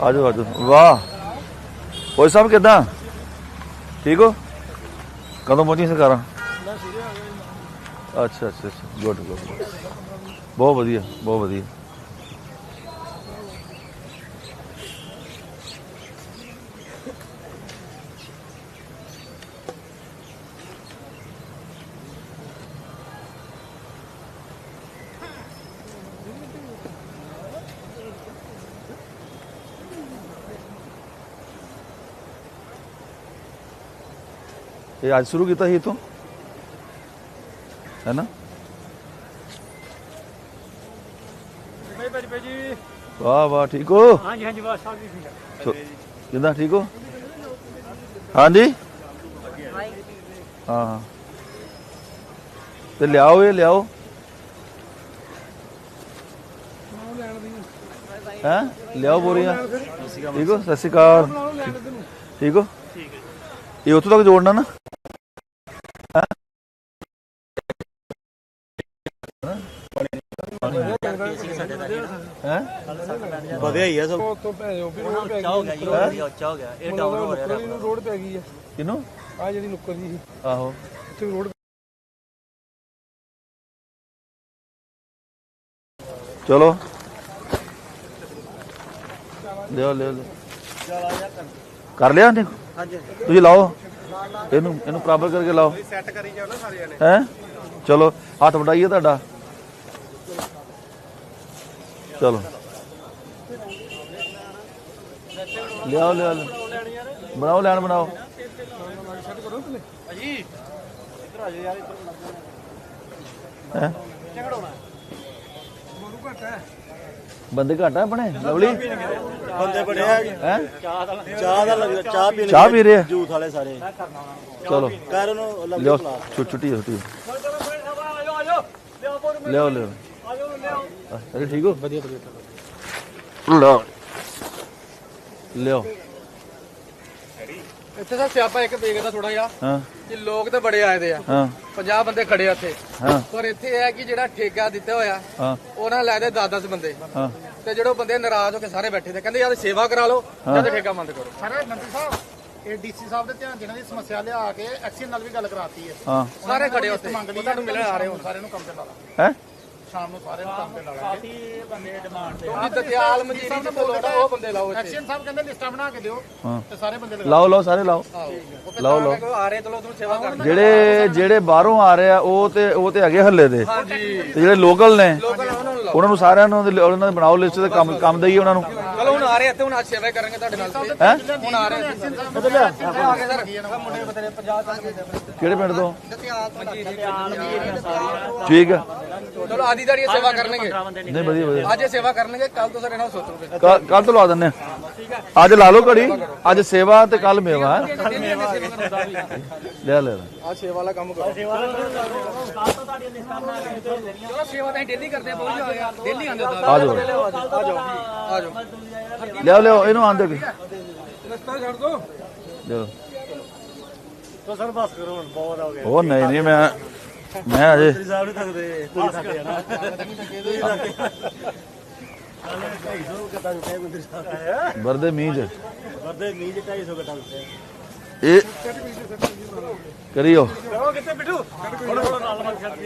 ਆਜੋ ਆਜੋ ਵਾਹ ਕੋਈ ਸਾਹਿਬ ਕਿਦਾਂ ਠੀਕ ਹੋ ਕਦੋਂ ਪਹੁੰਚੀ ਸਰਕਾਰਾਂ ਅੱਛਾ ਅੱਛਾ ਅੱਛਾ ਗੁੱਡ ਗੁੱਡ ਬਹੁਤ ਵਧੀਆ ਬਹੁਤ ਵਧੀਆ ਇਹ ਅੱਜ ਸ਼ੁਰੂ ਕੀਤਾ ਸੀ ਇਤੋਂ ਹੈ ਨਾ ਭਾਈ ਭਾਈ ਭਾਈ ਜੀ ਵਾਹ ਵਾਹ ਠੀਕ ਹੋ? ਹਾਂਜੀ ਹਾਂਜੀ ਬਸ ਸਭ ਠੀਕ ਹੈ ਕਿੱਦਾਂ ਠੀਕ ਹੋ? ਹਾਂਜੀ? ਹਾਂ ਹਾਂ। ਤੇ ਲਿਆਓ ਇਹ ਲਿਆਓ। ਹੈ? ਲਿਆਓ ਬੋਰੀਆਂ। ਠੀਕ ਹੋ? ਸਤਿ ਸ਼੍ਰੀ ਅਕਾਲ। ਠੀਕ ਹੋ? ਇਹ ਉੱਥੋਂ ਤੱਕ ਜੋੜਨਾ ਨਾ? ਹੈ? ਵਧਿਆ ਹੀ ਆ ਸਭ। ਤੋਂ ਭੈਜੋ ਵੀ ਰੋਡ ਪੈ ਹੋ ਗਿਆ ਜੀ ਹੋ ਗਿਆ ਉੱਚਾ ਹੋ ਗਿਆ। ਇਹ ਡਾਊਨ ਹੋ ਰਿਹਾ ਗਈ ਨੂੰ ਰੋਡ ਪੈ ਗਈ ਆ। ਕਿਨੂੰ ਆ ਜਿਹੜੀ ਨੁੱਕਰ ਜੀ। ਸੀ ਆਹੋ। ਉੱਥੇ ਰੋਡ ਚਲੋ। ਲਿਓ ਲਿਓ ਲਿਓ। ਕਰ ਲਿਆ ਨੇ ਹਾਂਜੀ। ਤੁਸੀਂ ਲਾਓ। ਇਹਨੂੰ ਇਹਨੂੰ ਬਰਾਬਰ ਕਰਕੇ ਲਾਓ। ਸੈੱਟ ਕਰੀ ਜਾਓ ਨਾ ਸਾਰੇ ਜਣੇ। ਹੈ? ਚਲੋ ਹੱਥ ਵਡਾਈਏ ਤੁਹਾਡਾ। ਚਲੋ। ਲਿਆਓ ਲਿਆਓ। ਬਣਾਓ ਲੈਣ ਬਣਾਓ। ਹੈ? ਬੰਦੇ ਘੱਟ ਆ ਆਪਣੇ ਲਵਲੀ? ਬੰਦੇ ਬੜੇ ਆ ਹੈ? ਚਾਹ ਦਾ ਲੱਗਦਾ। ਚਾਹ ਪੀਣ ਚਾਹ ਪੀ ਰਹੇ ਆ? ਜੂਥ ਵਾਲੇ ਸਾਰੇ। ਚਲੋ। ਕਰ ਉਹਨੂੰ ਪਲਾ ਛੁੱਟੀ ਛੁੱਟੀ। ਲਿਓ ਬੋਰ ਲਿਆਓ ਲਿਆਓ। ਆਜੋ ਲਿਓ ਅਰੇ ਠੀਕ ਹੋ? ਵਧੀਆ ਵਧੀਆ। ਲਓ। ਲਿਓ ਇੱਥੇ ਤਾਂ ਸਿਆਪਾ ਇੱਕ ਪੇਗ ਦਾ ਥੋੜਾ ਜਿਹਾ ਹਾਂ। ਕਿ ਲੋਕ ਤਾਂ ਬੜੇ ਆਏ ਦੇ ਆ। ਹਾਂ। 50 ਬੰਦੇ ਖੜੇ ਆ ਇੱਥੇ। ਹਾਂ। ਪਰ ਇੱਥੇ ਇਹ ਹੈ ਕਿ ਜਿਹੜਾ ਠੇਕਾ ਦਿੱਤਾ ਹੋਇਆ ਹਾਂ। ਉਹਨਾਂ ਲੈ ਦੇ 10-10 ਬੰਦੇ। ਹਾਂ। ਤੇ ਜਿਹੜੇ ਬੰਦੇ ਨਾਰਾਜ਼ ਹੋ ਕੇ ਸਾਰੇ ਬੈਠੇ ਤੇ ਕਹਿੰਦੇ ਯਾਰ ਸੇਵਾ ਕਰਾ ਲਓ ਜਾਂ ਠੇਕਾ ਬੰਦ ਕਰੋ। ਸਾਰੇ ਮੰਤਰੀ ਸਾਹਿਬ ਇਹ ਡੀਸੀ ਸਾਹਿਬ ਦੇ ਧਿਆਨ ਜਿਹਨਾਂ ਦੀ ਸਮੱਸਿਆ ਲਿਆ ਕੇ ਐਕਸ਼ਨ ਨਾਲ ਵੀ ਗੱਲ ਕਰਾਤੀ ਹੈ। ਹਾਂ। ਸਾਰੇ ਖੜੇ ਉੱਥੇ। ਮੰਗ ਲਈ ਤੁਹਾਨੂੰ ਮਿਲਣ ਆ ਰਹੇ ਹੁਣ। ਸਾਰਿਆਂ ਨੂੰ ਕੰਮ ਤੇ ਲਾ ਲਾ। ਹੈ? ਸ਼ਾਮ ਨੂੰ ਸਾਰਿਆਂ ਨੂੰ ਕੰਮ ਤੇ ਲਾ ਲਾਂਗੇ। ਕਿਉਂਕਿ ਦਤਿਆਲ ਮਜੀਦੀ ਦੇ ਬੋਲਦਾ ਉਹ ਬੰਦੇ ਲਾਓ ਇੱਥੇ। ਐਕਸ਼ਨ ਸਾਹਿਬ ਕਹਿੰਦੇ ਲਿਸਟਾਂ ਬਣਾ ਕੇ ਦਿਓ ਹਾਂ। ਤੇ ਸਾਰੇ ਬੰਦੇ ਲਗਾ ਲਾਓ ਲਾਓ ਸਾਰੇ ਲਾਓ। ਲਾਓ ਲਾਓ। ਕੋਈ ਆ ਰਹੇ ਚਲੋ ਤੁਹਾਨੂੰ ਸੇਵਾ ਕਰ ਜਿਹੜੇ ਜਿਹੜੇ ਬਾਹਰੋਂ ਆ ਰਹੇ ਆ ਉਹ ਤੇ ਉਹ ਤੇ ਹੈਗੇ ਹੱਲੇ ਦੇ। ਤੇ ਜਿਹੜੇ ਲੋਕਲ ਨੇ ਉਹਨਾਂ ਨੂੰ ਸਾਰਿਆਂ ਨੂੰ ਉਹਨਾਂ ਦੇ ਬਣਾਓ ਲਿਸਟ ਤੇ ਕੰਮ ਕੰਮ ਦਈਏ ਉਹਨਾਂ ਨੂੰ। ਆ ਰਹੇ ਇੱਥੇ ਹੁਣ ਅੱਜ ਸੇਵਾ ਕਰਾਂਗੇ ਤੁਹਾਡੇ ਨਾਲ। ਤੇ। ਹੈ? ਹੁਣ ਆ ਰਹੇ ਐਕਸ਼ਨ ਸਾਹਿਬ ਆ ਗਏ ਸਰ ਮੁੰਡੇ ਬਤਰੇ 50 ਤੱਕ ਕਿਹੜੇ ਪਿੰਡ ਤੋਂ? ਠੀਕ ਹੈ ਚਲੋ ਆਦੀ ਦਾੜੀ ਸੇਵਾ ਕਰਨਗੇ। ਨਹੀਂ ਵਧੀਆ ਵਧੀਆ। ਅੱਜ ਇਹ ਸੇਵਾ ਕਰਨਗੇ ਕੱਲ ਤੋਂ ਸਾਰੇ ਨਾਲ ਸੋਚੋਗੇ ਕੱਲ ਤੋਂ ਲਾ ਦਿੰਨੇ ਆ। ਅੱਜ ਲਾ ਲਓ ਘੜੀ ਅੱਜ ਸੇਵਾ ਤੇ ਕੱਲ ਮੇਵਾ ਹੈ? ਲੈ ਲੈ ਲੈ। ਆ ਸੇਵਾ ਵਾਲਾ ਕੰਮ ਕਰੋ। ਚਲੋ ਸੇਵਾ ਤਾਂ ਡੇਲੀ ਕਰਦੇ ਆ ਬਹੁਤ ਜ਼ਿਆਦਾ। ਡੇਲੀ ਆਉਂਦੇ ਆ। ਜਾਓ। ਆ ਜਾਓ ਆ ਜਾਓ। ਲਿਆਓ ਲਿਆਓ ਇਹਨੂੰ ਆਂਦੇ ਕਿ ਰਸਤਾ ਛੱਡ ਦੋ। ਲਿਆਓ। ਤੋ ਸਰ ਬਸ ਕਰੋ ਹੁਣ ਬਹੁਤ ਹੋ ਗਿਆ। ਉਹ ਨਹੀਂ ਨਹੀਂ ਮੈਂ ਮੈਂ ਅਜੇ ਸਾਹਿਬ ਨਹੀਂ ਥੱਕਦੇ। ਤੁਸੀਂ ਥੱਕ ਜਾਣਾ ਤੁਸੀਂ ਥੱਕ ਹਾਲੇ 250 ਗੱਟਾ ਦਿੱਤਾ ਮੰਤਰੀ ਸਾਹਿਬ ਵਰਦੇ ਮੀਂਹ ਚ। ਵਰਦੇ ਮੀਂਹ 'ਚ 250 ਗੱਟਾ ਦਿੱਤਾ ਇਹ ਕਰਿਓ। ਚਲੋ ਕਿੱਥੇ ਬਿੱਟੂ? ਥੋੜਾ ਥੋੜਾ ਨਾਲ ਨਾਲ ਛੱਡ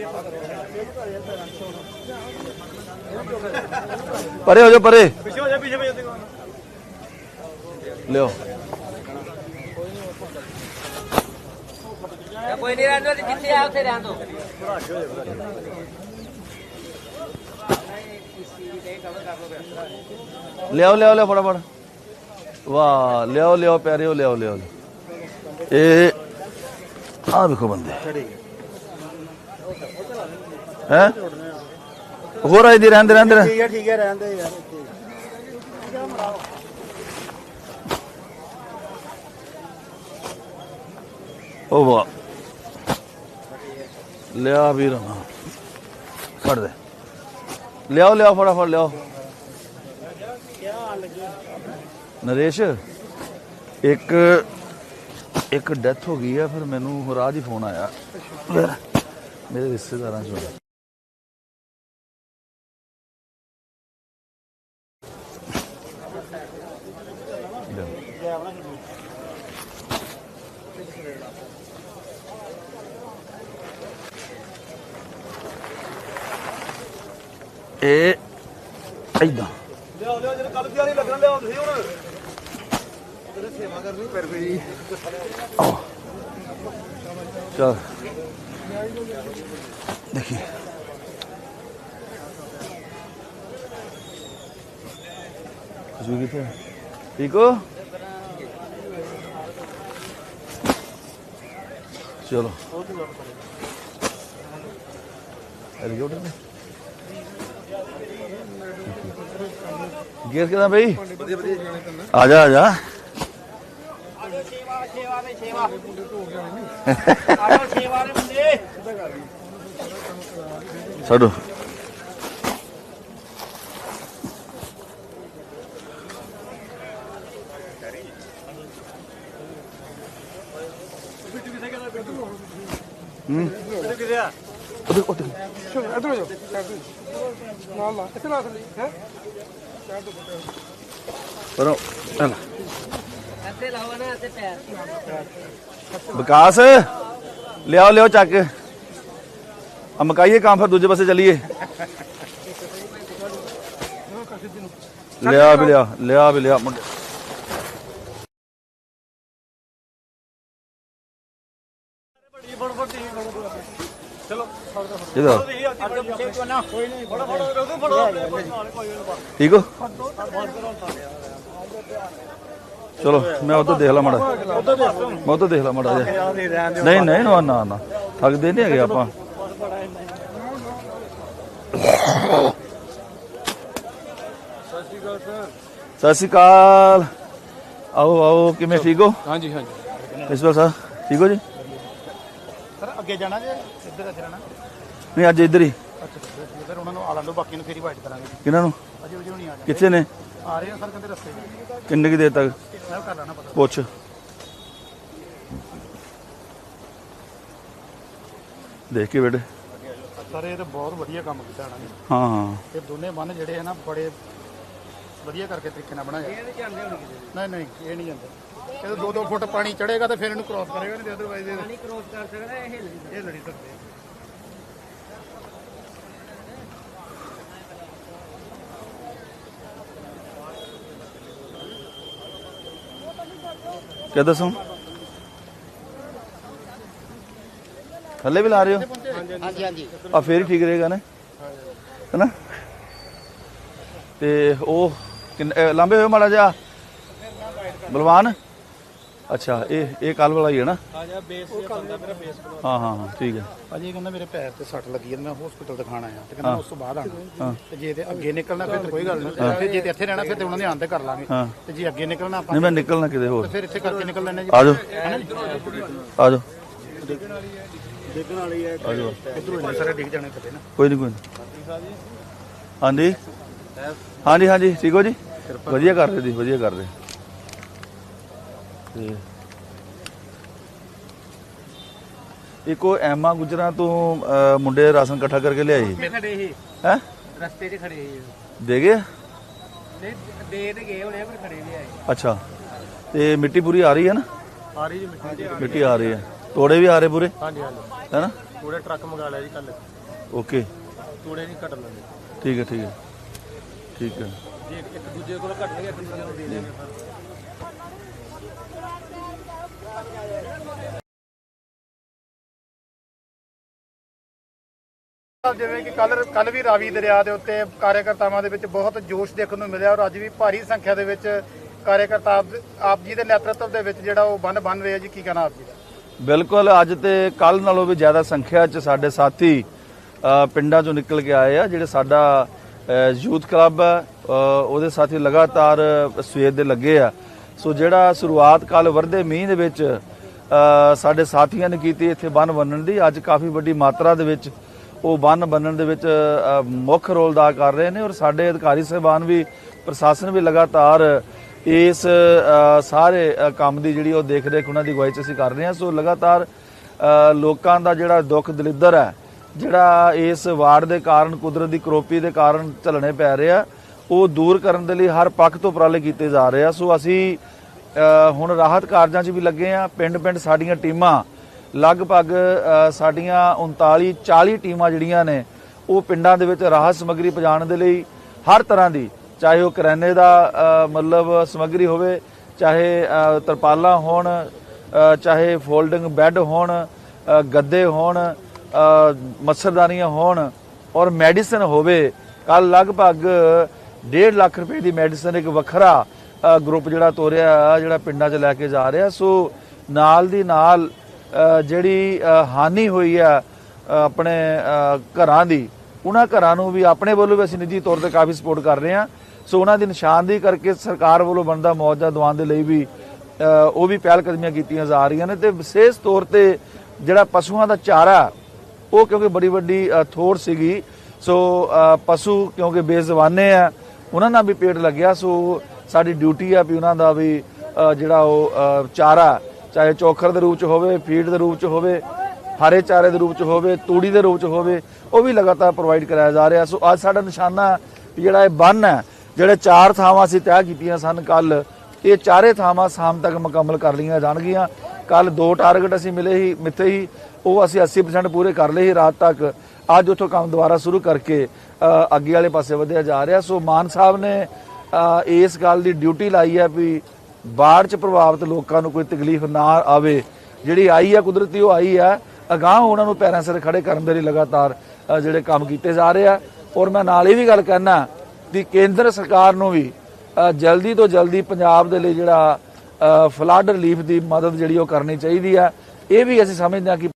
ਪਰੇ ਹੋ ਜਾ ਪਰੇ। ਪਿੱਛੇ ਹੋ ਜਾ ਪਿੱਛੇ ਪਿੱਛੇ ਲਿਓ। ਕੋਈ ਨਹੀਂ ਰਹਿਣ ਦੋ ਜਿੱਥੇ ਆ ਉੱਥੇ ਰਹਿਣ ਦੋ ਲਿਆਓ ਲਿਆਓ ਲਿਆਓ ਫਟਾਫਟ। ਵਾਹ ਲਿਆਓ ਲਿਆਓ ਪਿਆਰਿਓ ਲਿਆਓ ਲਿਆਓ। ਇਹ ਆ ਵੇਖੋ ਬੰਦੇ। ਹੈ? ਹੋਰ ਆਈ ਦੀ ਰਹਿੰਦੇ ਰਹਿੰਦੇ ਰਹਿੰਦੇ। ਠੀਕ ਹੈ ਠੀਕ ਹੈ ਰਹਿੰਦੇ ਯਾਰ ਉਹ ਵਾਹ ਲਿਆ ਵੀਰ। ਫੜ ਦੇ। ਲਿਆਓ ਲਿਆਓ ਫਟਾਫਟ ਲਿਆਓ। ਨਰੇਸ਼ ਇੱਕ ਇੱਕ ਡੈਥ ਹੋ ਗਈ ਆ ਫਿਰ ਮੈਨੂੰ ਰਾਜ ਹੀ ਫੋਨ ਆਇਆ। ਮੇਰੇ ਰਿਸ਼ਤੇਦਾਰਾਂ ਚੋਂ ਇਹ ਐਦਾਂ ਲਿਆਓ ਲਿਆਓ ਜਦੋਂ ਕੱਲ ਤਿਆਰੀ ਲੱਗਣ ਲਿਆਓ ਤੁਸੀਂ ਹੁਣ। ਤੇਰੇ ਸੇਵਾ ਕਰਨੀ ਫਿਰ ਕੋਈ ਚਲ। ਦੇਖੀ। ਖੁਸ਼ਬੂ ਕਿੱਥੇ? ਠੀਕ ਹੋ? ਚਲੋ। ਅਰੇ ਜੋੜ ਦੇ ਗੇਰ ਕਿਦਾਂ ਬਈ ਆ ਜਾ ਆ ਜਾ ਛੱਡੋ ਕਿੱਥੇ ਆ ਉਹਦੇ ਇਧਰ ਹੋ ਜਾ ਨਾਲ ਲਾ ਇੱਥੇ ਲਾ ਥੱਲੇ ਹੈ ਪਰੋ ਚੱਲ ਇੱਥੇ ਲਾਓ ਨਾ ਇੱਥੇ ਪੈਰ ਵਿਕਾਸ ਲਿਆਓ ਲਿਆਓ ਚੱਕ ਆ ਮਕਾਈਏ ਕੰਮ ਫਿਰ ਦੂਜੇ ਪਾਸੇ ਚੱਲੀਏ ਲਿਆ ਵੀ ਲਿਆ ਲਿਆ ਵੀ ਲਿਆ ਮੁੰਡੇ ਫੜ ਫੜ ਟੀ ਫੜ ਫੜ ਚਲੋ ਇਧਰ ਅੱਗੇ ਪਿੱਛੇ ਕੋ ਨਾ ਕੋਈ ਨਹੀਂ ਫੜੋ ਫੜੋ ਰੋਕੋ ਫੜੋ ਕੋਈ ਨਹੀਂ ਠੀਕ ਹੋ ਚਲੋ ਮੈਂ ਉਧਰ ਦੇਖ ਲਾ ਮੜਾ ਮੈਂ ਉਧਰ ਦੇਖ ਲਾ ਮੜਾ ਜਾ ਯਾਰ ਨਹੀਂ ਰਹਿਣ ਨਹੀਂ ਨਹੀਂ ਨਾ ਨਾ ਨਾ ਥੱਕਦੇ ਨਹੀਂ ਹੈਗੇ ਆਪਾਂ ਸਤਿ ਸ਼੍ਰੀ ਅਕਾਲ ਆਓ ਆਓ ਕਿਵੇਂ ਠੀਕ ਹੋ ਹਾਂਜੀ ਹਾਂਜੀ ਪ੍ਰਿੰਸੀਪਲ ਸਾਹਿਬ ਠੀਕ ਹੋ ਜੀ ਸਰ ਅੱਗੇ ਜਾਣਾ ਜੇ ਇੱਧਰ ਇੱਧਰ ਆਣਾ ਨਹੀਂ ਅੱਜ ਇੱਧਰ ਹੀ। ਅੱਛਾ ਫਿਰ ਉਹਨਾਂ ਨੂੰ ਆਲਾਂ ਬਾਕੀ ਨੂੰ ਫੇਰ ਹੀ ਵਾਈਟ ਕਰਾਂਗੇ। ਕਿਹਨਾਂ ਨੂੰ? ਅਜੇ ਵਜੇ ਨਹੀਂ ਆ ਜਾਣਾ ਕਿੱਥੇ ਨੇ? ਆ ਰਹੇ ਆ ਸਰ ਕਹਿੰਦੇ ਰਸਤੇ 'ਚ। ਕਿੰਨੇ ਕੀ ਦੇਰ ਤੱਕ? ਮੈਂ ਕਰ ਲੈਣਾ ਪਤਾ। ਪੁੱਛ। ਦੇਖ ਕੇ ਬੇਟੇ ਸਰ ਇਹ ਤਾਂ ਬਹੁਤ ਵਧੀਆ ਕੰਮ ਕੀਤਾ ਇਹਨਾਂ ਨੇ। ਹਾਂ ਹਾਂ। ਇਹ ਦੋਨੇ ਬੰਨ ਜਿਹੜੇ ਹੈ ਨਾ ਬੜੇ ਵਧੀਆ ਕਰਕੇ ਤਰੀਕੇ ਨਾਲ ਬਣਾਏ ਇਹ ਨਹੀਂ ਜਾਂਦੇ ਹੋਣਗੇ ਨਹੀਂ ਨਹੀਂ ਇਹ ਨਹੀਂ ਜਾਂਦਾ। ਇਹ ਦੋ ਦੋ ਫੁੱਟ ਪਾਣੀ ਚੜੇਗਾ ਤੇ ਫਿਰ ਇਹਨੂੰ ਕ੍ਰਾਸ ਕਰੇਗਾ ਨਹੀਂ ਅਦਰਵਾਈਜ਼ ਇਹ ਪਾਣੀ ਕ੍ਰੋਸ ਕਰ ਸਕਦਾ ਇਹ ਹਿੱਲ ਨਹੀਂ ਇਹ ਲੜੀ ਸਕਦੇ ਕਿਆ ਦੱਸੋ? ਥੱਲੇ ਵੀ ਲਾ ਰਹੇ ਹੋ? ਹਾਂਜੀ ਹਾਂਜੀ। ਆ ਫੇਰ ਹੀ ਠੀਕ ਰਹੇਗਾ ਨਾ? ਹੈਨਾ? ਤੇ ਉਹ ਲਾਂਬੇ ਹੋਏ ਮਾੜਾ ਜਿਹਾ? ਬਲਵਾਨ? ਅੱਛਾ ਇਹ ਇਹ ਕੱਲ ਵਾਲਾ ਹੀ ਹੈ ਨਾ? ਆ ਜਾ ਬੇਸ ਇਹ ਬੰਦਾ ਮੇਰਾ ਬੇਸ ਹਾਂ ਹਾਂ ਹਾਂ ਠੀਕ ਹੈ। ਭਾਜੀ ਇਹ ਕਹਿੰਦਾ ਮੇਰੇ ਪੈਰ ਤੇ ਸੱਟ ਲੱਗੀ ਹੈ ਤੇ ਮੈਂ ਹਸਪੀਟਲ ਦਿਖਾਣਾ ਆ ਤੇ ਕਹਿੰਦਾ ਉਸ ਤੋਂ ਬਾਅਦ ਆਣਾ ਤੇ ਜੇ ਤੇ ਅੱਗੇ ਨਿਕਲਣਾ ਫਿਰ ਤਾਂ ਕੋਈ ਗੱਲ ਨਹੀਂ। ਤੇ ਜੇ ਤੇ ਇੱਥੇ ਰਹਿਣਾ ਫਿਰ ਤੇ ਉਹਨਾਂ ਦੇ ਤੇ ਕਰ ਲਾਂਗੇ। ਹਾਂ। ਤੇ ਜੇ ਅੱਗੇ ਨਿਕਲਣਾ ਆਪਾਂ ਨਹੀਂ ਮੈਂ ਨਿਕਲਣਾ ਕਿਤੇ ਹੋਰ। ਫਿਰ ਇੱਥੇ ਕਰਕੇ ਨਿਕਲ ਲੈਣੇ ਜੀ। ਆ ਜਾਓ ਆ ਜਾਓ ਦੇਖਣ ਵਾਲੀ ਹੈ ਆ ਜਾਓ ਇਧਰੋਂ ਇੰਨੇ ਸਾਰੇ ਡਿੱਗ ਜਾਣੇ ਕਿਤੇ ਨਾ। ਕੋਈ ਨਹੀਂ ਕੋਈ ਨਹੀਂ। ਹਾਂਜੀ। ਹਾਂਜੀ ਹਾਂਜੀ ਠੀਕ ਹੋ ਜੀ? ਵਧੀਆ ਕਰ। ਰਹੇ ਜੀ ਵਧੀਆ ਕਰ ਰਹੇ। ਤੇ ਇੱਕੋ ਐਮਾ ਗੁਜਰਾ ਤੋਂ ਅਹ, ਮੁੰਡੇ ਰਾਸ਼ਨ ਇਕੱਠਾ ਕਰਕੇ ਲਿਆਏ ਕਿੱਥੇ ਖੜੇ ਸੀ। ਹੈ? ਰਸਤੇ 'ਚ ਖੜੇ ਸੀ ਦੇ ਗਏ? ਨਹੀਂ ਦੇ ਤੇ ਗਏ ਹੋਣੇ ਆ, ਪਰ ਖੜੇ ਨਹੀਂ ਆਏ। ਅੱਛਾ। ਤੇ ਮਿੱਟੀ ਪੂਰੀ ਆ ਰਹੀ ਹੈ ਨਾ? ਆ ਰਹੀ ਜੀ ਮਿੱਟੀ ਮਿੱਟੀ ਆ ਰਹੀ ਹੈ। ਤੋੜੇ ਵੀ ਆ ਰਹੇ ਪੂਰੇ? ਹਾਂਜੀ ਹਾਂਜੀ। ਹੈ ਨਾ? ਪੂਰੇ ਟਰੱਕ ਮੰਗਾ ਲਿਆ ਜੀ ਕੱਲ ਓਕੇ। ਤੂੜੇ ਨਹੀਂ ਕੱਟ ਲੈਂਦੇ। ਠੀਕ ਹੈ ਠੀਕ ਹੈ। ਠੀਕ ਹੈ। ਜੇ ਇੱਕ ਦੂਜੇ ਕੋਲ ਕੱਟਣਗੇ ਇੱਕ ਦੂਜੇ ਨੂੰ ਦੇ ਦੇਣਗੇ ਜਿਵੇਂ ਕਿ ਕੱਲ ਕੱਲ ਵੀ ਰਾਵੀ ਦਰਿਆ ਦੇ ਉੱਤੇ ਕਾਰਜਕਰਤਾਵਾਂ ਦੇ ਵਿੱਚ ਬਹੁਤ ਜੋਸ਼ ਦੇਖਣ ਨੂੰ ਮਿਲਿਆ ਔਰ ਅੱਜ ਵੀ ਭਾਰੀ ਸੰਖਿਆ ਦੇ ਵਿੱਚ ਕਾਰਜਕਰਤਾ ਆਪ- ਜੀ ਦੇ ਨੇਤਰਤਵ ਦੇ ਵਿੱਚ ਜਿਹੜਾ ਉਹ ਬੰਨ ਬੰਨ ਰਹੇ ਜੀ। ਕੀ ਕਹਿਣਾ ਆਪ ਜੀ ਦਾ? ਬਿਲਕੁਲ, ਅੱਜ ਤੇ ਕੱਲ ਨਾਲੋਂ ਵੀ ਜ਼ਿਆਦਾ ਸੰਖਿਆ 'ਚ ਸਾਡੇ ਸਾਥੀ ਪਿੰਡਾਂ 'ਚੋਂ ਨਿਕਲ ਕੇ ਆਏ ਆ, ਜਿਹੜੇ ਸਾਡਾ ਯੂਥ ਕਲੱਬ ਹੈ ਉਹਦੇ ਸਾਥੀ ਲਗਾਤਾਰ ਸਵੇਰ ਦੇ ਲੱਗੇ ਆ। ਸੋ ਜਿਹੜਾ ਸ਼ੁਰੂਆਤ ਕੱਲ ਵਰਦੇ ਮੀਂਹ ਦੇ ਵਿੱਚ ਸਾਡੇ ਸਾਥੀਆਂ ਨੇ ਕੀਤੀ ਇੱਥੇ ਬੰਨ ਬੰਨਣ ਦੀ, ਅੱਜ ਕਾਫੀ ਵੱਡੀ ਮਾਤਰਾ ਦੇ ਵਿੱਚ ਉਹ ਬੰਨ ਬੰਨਣ ਦੇ ਵਿੱਚ ਮੁੱਖ ਰੋਲ ਅਦਾ ਕਰ ਰਹੇ ਨੇ ਔਰ ਸਾਡੇ ਅਧਿਕਾਰੀ ਸਹਿਬਾਨ ਵੀ, ਪ੍ਰਸ਼ਾਸਨ ਵੀ ਲਗਾਤਾਰ ਇਸ ਸਾਰੇ ਕੰਮ ਦੀ ਜਿਹੜੀ ਉਹ ਦੇਖ ਰੇਖ ਉਹਨਾਂ ਦੀ ਅਗਵਾਈ 'ਚ ਅਸੀਂ ਕਰ ਰਹੇ ਹਾਂ। ਸੋ ਲਗਾਤਾਰ ਲੋਕਾਂ ਦਾ ਜਿਹੜਾ ਦੁੱਖ ਦਲਿੱਦਰ ਹੈ, ਜਿਹੜਾ ਇਸ ਵਾਰਡ ਦੇ ਕਾਰਨ, ਕੁਦਰਤ ਦੀ ਕਰੋਪੀ ਦੇ ਕਾਰਨ ਝੱਲਣੇ ਪੈ ਰਹੇ ਆ, ਉਹ ਦੂਰ ਕਰਨ ਦੇ ਲਈ ਹਰ ਪੱਖ ਤੋਂ ਉਪਰਾਲੇ ਕੀਤੇ ਜਾ ਰਹੇ ਆ। ਸੋ ਅਸੀਂ ਹੁਣ ਰਾਹਤ ਕਾਰਜਾਂ 'ਚ ਵੀ ਲੱਗੇ ਆ ਪਿੰਡ-ਪਿੰਡ ਸਾਡੀਆਂ ਟੀਮਾਂ ਲਗਭਗ ਸਾਡੀਆਂ 39 40 ਟੀਮਾਂ ਜਿਹੜੀਆਂ ਨੇ, ਉਹ ਪਿੰਡਾਂ ਦੇ ਵਿੱਚ ਰਾਹਤ ਸਮੱਗਰੀ ਪਹੁੰਚਾਉਣ ਦੇ ਲਈ ਹਰ ਤਰ੍ਹਾਂ ਦੀ, ਚਾਹੇ ਉਹ ਕਰਿਆਨੇ ਦਾ ਮਤਲਬ ਸਮੱਗਰੀ ਹੋਵੇ, ਚਾਹੇ ਤਰਪਾਲਾਂ ਹੋਣ ਚਾਹੇ ਫੋਲਡਿੰਗ ਬੈੱਡ ਹੋਣ ਗੱਦੇ ਹੋਣ ਮੱਛਰਦਾਨੀਆਂ ਹੋਣ, ਔਰ ਮੈਡੀਸਨ ਹੋਵੇ ਕੱਲ ਲਗਭਗ 1.5 ਲੱਖ ਰੁਪਏ ਦੀ ਮੈਡੀਸਨ ਇੱਕ ਵੱਖਰਾ ਗਰੁੱਪ ਜਿਹੜਾ ਤੋਰਿਆ, ਜਿਹੜਾ ਪਿੰਡਾਂ 'ਚ ਲੈ ਕੇ ਜਾ ਰਿਹਾ। ਸੋ ਨਾਲ ਦੀ ਨਾਲ ਜਿਹੜੀ ਹਾਨੀ ਹੋਈ ਆ ਆਪਣੇ ਘਰਾਂ ਦੀ, ਉਹਨਾਂ ਘਰਾਂ ਨੂੰ ਵੀ ਆਪਣੇ ਵੱਲੋਂ ਵੀ ਅਸੀਂ ਨਿੱਜੀ ਤੌਰ ਤੇ ਕਾਫੀ ਸਪੋਰਟ ਕਰ ਰਹੇ ਹਾਂ। ਸੋ ਉਹਨਾਂ ਦੀ ਨਿਸ਼ਾਨਦੇਹੀ ਕਰਕੇ ਸਰਕਾਰ ਵੱਲੋਂ ਬਣਦਾ ਮੁਆਵਜ਼ਾ ਦਿਵਾਉਣ ਦੇ ਲਈ ਵੀ ਉਹ ਵੀ ਪਹਿਲ ਕਦਮੀਆਂ ਕੀਤੀਆਂ ਜਾ ਰਹੀਆਂ ਨੇ ਤੇ ਵਿਸ਼ੇਸ਼ ਤੌਰ ਤੇ ਜਿਹੜਾ ਪਸ਼ੂਆਂ ਦਾ ਚਾਰਾ, ਉਹ ਕਿਉਂਕਿ ਬੜੀ ਵੱਡੀ ਥੋੜ ਸੀਗੀ, ਸੋ ਪਸ਼ੂ ਕਿਉਂਕਿ ਬੇਜ਼ਬਾਨੇ ਆ, ਉਹਨਾਂ ਨਾਲ ਵੀ ਪੇਟ ਲੱਗਿਆ, ਸੋ ਸਾਡੀ ਡਿਊਟੀ ਆ ਵੀ ਉਹਨਾਂ ਦਾ ਵੀ ਜਿਹੜਾ ਉਹ ਚਾਰਾ ਚਾਹੇ ਚੋਖਰ ਦੇ ਰੂਪ ਚ ਹੋਵੇ, ਫੀਡ ਦੇ ਰੂਪ ਚ ਹੋਵੇ, ਹਰੇ ਚਾਰੇ ਦੇ ਰੂਪ ਚ ਹੋਵੇ, ਤੂੜੀ ਦੇ ਰੂਪ ਚ ਹੋਵੇ, ਉਹ ਵੀ ਲਗਾਤਾਰ ਪ੍ਰੋਵਾਈਡ ਕਰਾਇਆ ਜਾ ਰਿਹਾ। ਸੋ ਅੱਜ ਸਾਡਾ ਨਿਸ਼ਾਨਾ ਵੀ ਜਿਹੜਾ ਇਹ ਬੰਨ ਹੈ, ਜਿਹੜੇ ਚਾਰ ਥਾਵਾਂ ਅਸੀਂ ਤੈਅ ਕੀਤੀਆਂ ਸਨ ਕੱਲ ਇਹ ਚਾਰੇ ਥਾਵਾਂ ਸ਼ਾਮ ਤੱਕ ਮੁਕੰਮਲ ਕਰ ਲਈਆਂ ਜਾਣਗੀਆਂ। ਕੱਲ ਦੋ ਟਾਰਗੇਟ ਅਸੀਂ ਮਿਲੇ ਹੀ ਮਿੱਥੇ ਹੀ ਉਹ ਅਸੀਂ 80% ਪੂਰੇ ਕਰ ਲਏ ਸੀ ਰਾਤ ਤੱਕ। ਅੱਜ ਉੱਥੋਂ ਕੰਮ ਦੁਬਾਰਾ ਸ਼ੁਰੂ ਕਰਕੇ ਅੱਗੇ ਵਾਲੇ ਪਾਸੇ ਵਧਿਆ ਜਾ ਰਿਹਾ। ਸੋ ਮਾਨ ਸਾਹਿਬ ਨੇ ਇਸ ਗੱਲ ਦੀ ਡਿਊਟੀ ਲਾਈ ਹੈ ਵੀ ਬਾੜ ਚ ਪ੍ਰਭਾਵਿਤ ਲੋਕਾਂ ਨੂੰ ਕੋਈ ਤਕਲੀਫ ਨਾ ਆਵੇ। ਜਿਹੜੀ ਆਈ ਹੈ ਕੁਦਰਤੀ, ਉਹ ਆਈ ਹੈ ਅਗਾਹ ਉਹਨਾਂ ਨੂੰ ਪੈਰਾਂ ਸਿਰ ਖੜੇ ਕਰਨ ਦੇ ਲਈ ਲਗਾਤਾਰ ਜਿਹੜੇ ਕੰਮ ਕੀਤੇ ਜਾ ਰਹੇ ਆ। ਔਰ ਮੈਂ ਨਾਲ ਇਹ ਵੀ ਗੱਲ ਕਹਿਣਾ ਕਿ ਕੇਂਦਰ ਸਰਕਾਰ ਨੂੰ ਵੀ ਜਲਦੀ ਤੋਂ ਜਲਦੀ ਪੰਜਾਬ ਦੇ ਲਈ ਜਿਹੜਾ ਫਲੱਡ ਰਿਲੀਫ ਦੀ ਮਦਦ ਜਿਹੜੀ ਉਹ ਕਰਨੀ ਚਾਹੀਦੀ ਆ। ਇਹ ਵੀ ਅਸੀਂ ਸਮਝਦੇ ਹਾਂ ਕਿ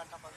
ਲੰਗਰ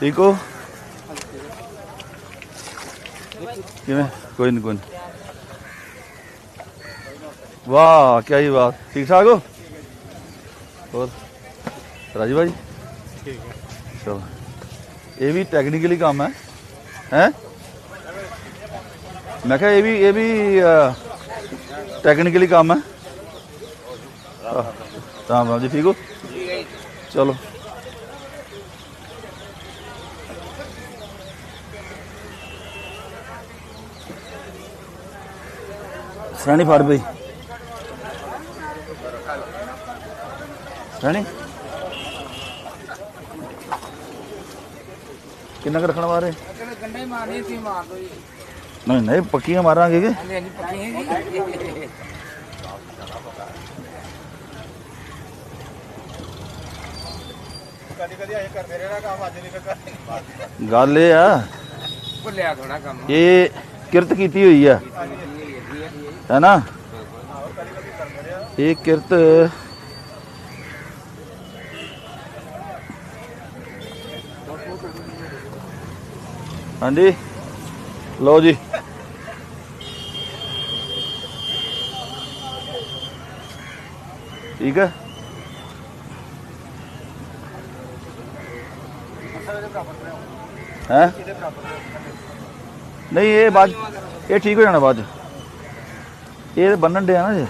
ਠੀਕ ਹੋ ਕਿਵੇਂ ਕੋਈ ਨਹੀਂ ਕੋਈ ਨਹੀਂ ਵਾਹ ਕੀ ਹੀ ਬਾਤ ਠੀਕ ਠਾਕ ਹੋ ਹੋਰ ਰਾਜੀ ਭਾਈ ਠੀਕ ਹੈ ਚਲੋ ਇਹ ਵੀ ਟੈਕਨੀਕਲੀ ਕੰਮ ਹੈ ਹੈ ਮੈਂ ਕਿਹਾ ਇਹ ਵੀ ਇਹ ਵੀ ਟੈਕਨੀਕਲੀ ਕੰਮ ਹੈ ਆਹ, ਰਾਮ ਰਾਮ ਜੀ ਠੀਕ ਹੋ ਚਲੋ ਸਰਾਣੀ ਫੜ ਬਈ ਸਰਾਣੀ ਕਿੰਨਾ ਕੁ ਰੱਖਣ ਵਾਰੇ ਗੰਡੇ ਮਾਰਨੀ ਸੀ ਮਾਰ ਦੋ ਜੀ ਨਹੀਂ ਨਹੀਂ ਪੱਕੀਆਂ ਮਾਰਾਂਗੇ ਕਿ ਹਾਂਜੀ ਹਾਂਜੀ ਪੱਕੀ ਹੈ ਜੀ ਕਦੀ ਕਦੀ ਅਸੀਂ ਕਰਦੇ ਰਹਿਣਾ ਕੰਮ ਅੱਜ ਨਹੀਂ ਕਰ ਗੱਲ ਇਹ ਆ। ਭੁੱਲਿਆ ਥੋੜਾ ਕੰਮ। ਇਹ ਕਿਰਤ ਕੀਤੀ ਹੋਈ ਆ। ਹੈ ਨਾ ਇਹ ਕਿਰਤ ਹਾਂਜੀ। ਲਓ ਜੀ। ਠੀਕ ਹੈ ਹੈ? ਨਹੀਂ, ਇਹ ਬਾਅਦ ਇਹ ਠੀਕ ਹੋ ਜਾਣਾ ਬਾਅਦ ਇਹ ਬੰਨਣ ਡਿਆ ਨਾ ਜੇ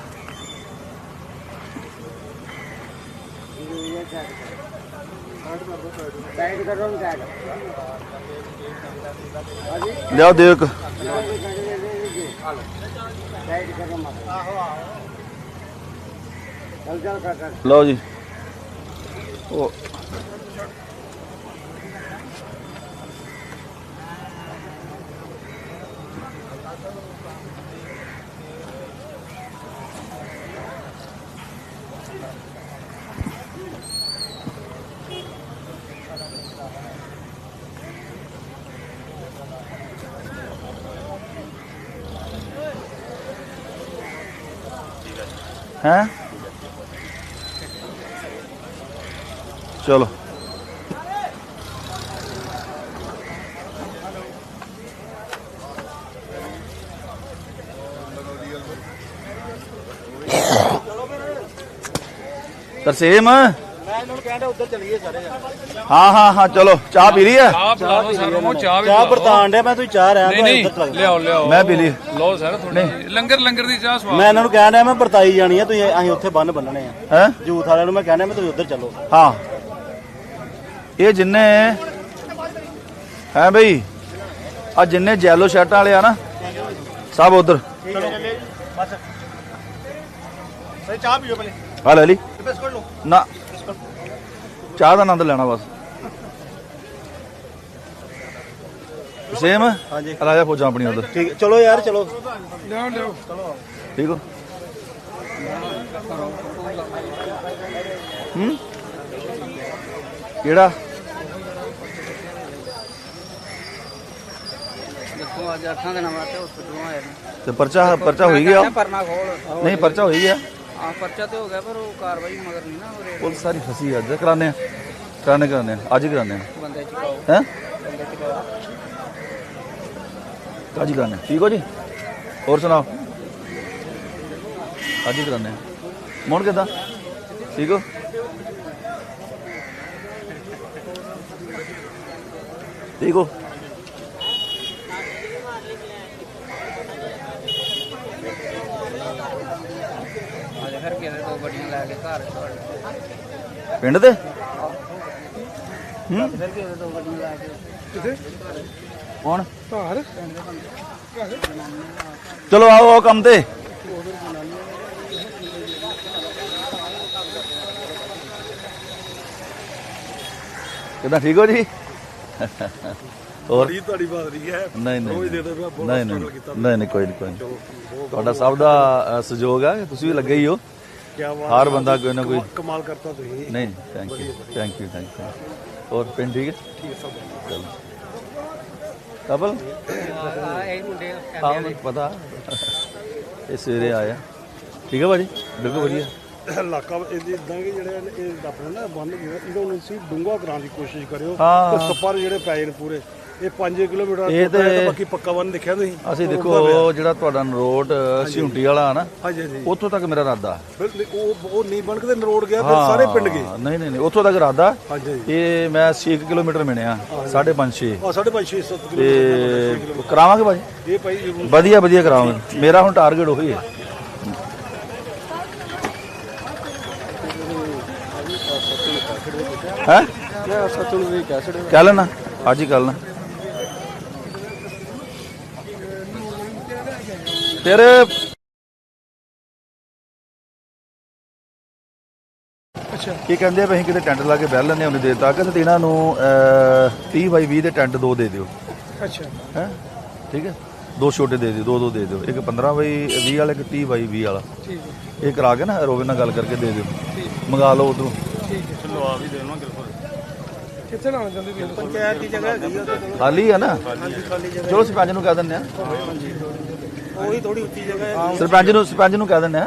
ਸਾਈਡ ਕਰੋ ਨਾ ਸਾਈਡ ਲਿਆਓ ਦਿਓ ਇੱਕ ਸਾਈਡ ਕਰੋ ਮਤ ਚਲ ਚਲ ਕਰ ਕਰ ਲਓ ਜੀ ਉਹ ਹੈ? ਚਲੋ। ਤਰਸੇਮ। ਉੱਧਰ ਚਲੀਏ ਸਾਰੇ ਹਾਂ ਹਾਂ ਹਾਂ ਚਲੋ ਚਾਹ ਪੀ ਲਈ ਹੈ ਚਾਹ ਪਿਲਾਓ ਸਰ ਉਹ ਚਾਹ ਵੀ ਚਾਹ ਬਰਤਾਨ ਦੇ ਮੈਂ ਤੂੰ ਚਾਹ ਰਿਹਾ ਨਹੀਂ ਨਹੀਂ ਲਿਆਓ ਲਿਆਓ। ਮੈਂ ਪੀ ਲਈ। ਲਓ ਸਰ ਥੋੜੀ ਲੰਗਰ ਲੰਗਰ ਦੀ ਚਾਹ ਸਵਾਦ ਮੈਂ ਇਹਨਾਂ ਨੂੰ ਕਹਿਣ ਮੈਂ ਵਰਤਾਈ ਜਾਣੀ ਆ ਤੁਸੀਂ ਅਸੀਂ ਉੱਥੇ ਬੰਨ ਬੰਨਣੇ ਆ। ਹੈ? ਜੂਥ ਵਾਲਿਆਂ ਨੂੰ ਮੈਂ ਕਹਿਣਾ ਮੈਂ ਤੁਸੀਂ ਉੱਧਰ ਚੱਲੋ। ਹਾਂ। ਇਹ ਜਿੰਨੇ ਹੈ ਬਈ ਆ ਜਿੰਨੇ ਜੈਲੋ ਸ਼ਰਟਾਂ ਵਾਲੇ ਆ ਨਾ ਸਭ ਉਧਰ। ਚਲੋ ਚੱਲੇ। ਬਸ। ਸਹੀ ਚਾਹ ਪੀਓ ਪਹਿਲੇ। ਆ ਲੈ ਲਈ। ਬਿਸਕੁਟ ਲਓ। ਨਾ ਚਾਹ ਦਾ ਆਨੰਦ ਲੈਣਾ ਬਸ। ਸੇਮ? ਹਾਂਜੀ। ਰਾਜਾ ਫੌਜਾਂ ਆਪਣੀ ਉਧਰ। ਠੀਕ ਚਲੋ ਯਾਰ ਚਲੋ। ਠੀਕ ਹੋ? ਹੂੰ? ਕਿਹੜਾ? ਦੇਖੋ ਅੱਜ ਅੱਠਾਂ ਦਿਨਾਂ ਵਾਸਤੇ ਹਸਪੀਟਲੋਂ ਆਏ ਨੇ। ਤੇ ਪਰਚਾ ਪਰਚਾ ਹੋਈ ਗਿਆ? ਨਹੀਂ ਪਰਚਾ ਹੋਈ ਗਿਆ ਆ ਪਰਚਾ ਤੇ ਹੋ ਗਿਆ ਪਰ ਉਹ ਕਾਰਵਾਈ ਮਗਰ ਨਹੀਂ ਨਾ ਹੋ ਰਹੀ। ਪੁਲਿਸ ਸਾਰੀ ਫਸੀ ਅੱਜ ਕਰਾਣੇ ਆ? ਕਰਾਣੇ ਕਰਾਣੇ ਆ। ਅੱਜ ਕਰਾਣੇ ਆ? ਬੰਦੇ ਚੁਕਾਓ। ਹੈ? ਬੰਦੇ ਚੁਕਾਓ। ਅੱਜ ਕਰਾਣੇ। ਠੀਕ ਹੋ ਜੀ? ਹੋਰ ਸੁਣਾਓ? ਅੱਜ ਕਰਾਣੇ। ਮੋਹਨ ਕਿੱਦਾਂ? ਠੀਕ ਹੋ? ਠੀਕ ਹੋ ਅੱਜ ਫਿਰ ਕਿਹਦੇ ਦੋ ਗੱਡੀਆਂ ਲੈ ਕੇ ਘਰ ਤੁਹਾਡੇ ਪਿੰਡ ਦੇ? ਹੂੰ? ਫਿਰ ਕਿਹਦੇ ਦੋ ਗੱਡੀਆਂ ਲੈ ਕੇ ਕੌਣ? ਚਲੋ ਆਓ ਆਓ ਕੰਮ ਤੇ। ਕਿਦਾਂ ਠੀਕ ਹੋ ਜੀ? ਹੋਰ? ਤੁਹਾਡੀ ਬਾਤ ਨਹੀਂ ਹੈ। ਨਹੀਂ ਨਹੀਂ ਨਹੀਂ। ਨਹੀਂ। ਨਹੀਂ ਨਹੀਂ ਕੋਈ ਨਹੀਂ ਕੋਈ ਤੁਹਾਡਾ ਸਭ ਦਾ ਸਹਿਯੋਗ ਹੈ ਤੁਸੀਂ ਵੀ ਲੱਗੇ ਹੀ ਹੋ। ਬਾਤ ਹਰ ਬੰਦਾ ਕੋਈ ਨਾ ਕੋਈ ਕਮਾਲ ਕਰਤਾ ਤੁਸੀਂ। ਨਹੀਂ thank you thank you thank you ਹੋਰ ਪਿੰਡ ਠੀਕ ਹੈ? ਠੀਕ ਹੈ ਸਭ ਚਲੋ। ਕਬਲ ਆ ਇਹ ਮੁੰਡੇ ਹਾਂ ਮੈਨੂੰ ਪਤਾ। ਇਹ ਸਵੇਰੇ ਆਇਆ। ਠੀਕ ਹੈ ਭਾਜੀ? ਬਿਲਕੁਲ ਵਧੀਆ। ਇਲਾਕਾ ਇਹਦੇ ਇਦਾਂ ਕਿ ਜਿਹੜੇ ਇਹ ਆਪਣੇ ਨਾ ਬੰਦ ਜਿਹੜਾ ਇਹਦਾ ਨੂੰ ਸੀ ਡੂੰਗਾ ਕਰਾਉਣ ਦੀ ਕੋਸ਼ਿਸ਼ ਕਰਿਓ। ਤੇ ਸੱਪਰ ਜਿਹੜੇ ਪਏ ਨੇ ਪੂਰੇ। ਇਹ 5 ਕਿਲੋਮੀਟਰ ਇਹ ਤੇ- ਬਾਕੀ ਪੱਕਾ ਵਨ ਦੇਖਿਆ ਤੁਸੀਂ? ਅਸੀਂ ਦੇਖੋ। ਜਿਹੜਾ ਤੁਹਾਡਾ ਨਰੋਟ ਸਿਉਂਟੀ ਵਾਲਾ ਨਾ ਹਾਂਜੀ ਹਾਂਜੀ। ਉੱਥੋਂ ਤੱਕ ਮੇਰਾ ਇਰਾਦਾ। ਉਹ ਉਹ ਨਹੀਂ ਬਣ ਕੇ ਰੋਡ ਗਿਆ ਫਿਰ ਸਾਰੇ ਪਿੰਡ ਗਏ। ਨਹੀਂ ਨਹੀਂ ਨਹੀਂ ਉੱਥੋਂ ਤੱਕ ਇਰਾਦਾ। ਹਾਂਜੀ। ਹਾਂਜੀ ਇਹ ਮੈਂ 6 ਕਿਲੋਮੀਟਰ ਮਿਣਿਆ 5.5 6 ਆ 5.5 6 7 ਤੇ ਕਿਲੋਮੀਟਰ ਕਰਾਵਾਂਗੇ ਭਾਜੀ? ਇਹ ਭਾਈ ਜ਼ਰੂਰ। ਵਧੀਆ ਵਧੀਆ ਕਰਾਵਾਂਗੇ। ਮੇਰਾ ਹੁਣ ਟਾਰਗੇਟ ਉਹੀ ਹੈ। ਹੈ? ਮੈਂ ਸੱਚੂ ਨੂੰ ਵੀ ਕਹਿ ਕਹਿ ਲੈਣਾ ਅੱਜ ਹੀ ਕਰ ਲੈਣਾ। ਫਿਰ ਅੱਛਾ। ਕੀ ਕਹਿੰਦੇ ਆ ਵੀ ਅਸੀਂ ਕਿਤੇ ਟੈਂਟ ਲਾ ਕੇ ਬਹਿ ਲੈਂਦੇ ਉਹਨੇ ਦੇ ਤੱਕ ਤੇ ਇਹਨਾਂ ਨੂੰ ਅਹ, 30 ਬਾਈ 20 ਦੇ ਟੈਂਟ ਦੋ ਦੇ ਦਿਓ। ਅੱਛਾ। ਹੈ? ਠੀਕ ਹੈ? ਦੋ ਛੋਟੇ ਦੇ ਦਿਓ ਦੋ ਦੋ ਦੇ ਦਿਓ। ਇੱਕ 15 ਬਾਈ 20 ਵਾਲਾ ਇੱਕ 30 ਬਾਈ 20 ਵਾਲਾ। ਠੀਕ ਹੈ। ਇਹ ਕਰਾ ਕੇ ਨਾ ਰੋਵੇ ਨਾਲ ਗੱਲ ਕਰਕੇ ਦੇ ਦਿਓ। ਮੰਗਾ ਲਓ ਉਧਰੋਂ। ਠੀਕ ਹੈ। ਚਲੋ ਆ ਵੀ ਦੇਵਾਂਗੇ ਕਿੱਥੇ ਲਾਉਣਾ ਚਾਹੁੰਦੇ ਵੀ ਪੰਚਾਇਤ ਦੀ ਜਗ੍ਹਾ ਹੈਗੀ ਆ ਖਾਲੀ ਹੈ ਨਾ? ਹਾਂਜੀ ਖਾਲੀ ਜਗ੍ਹਾ। ਚਲੋ ਸਰਪੰਚ ਨੂੰ ਕਹਿ ਦਿੰਦੇ ਆ ਉਹੀ ਥੋੜੀ ਉੱਚੀ ਜਗ੍ਹਾ ਹੈ। ਸਰਪੰਚ ਨੂੰ ਸਰਪੰਚ ਨੂੰ ਕਹਿ ਦਿੰਦੇ ਆ।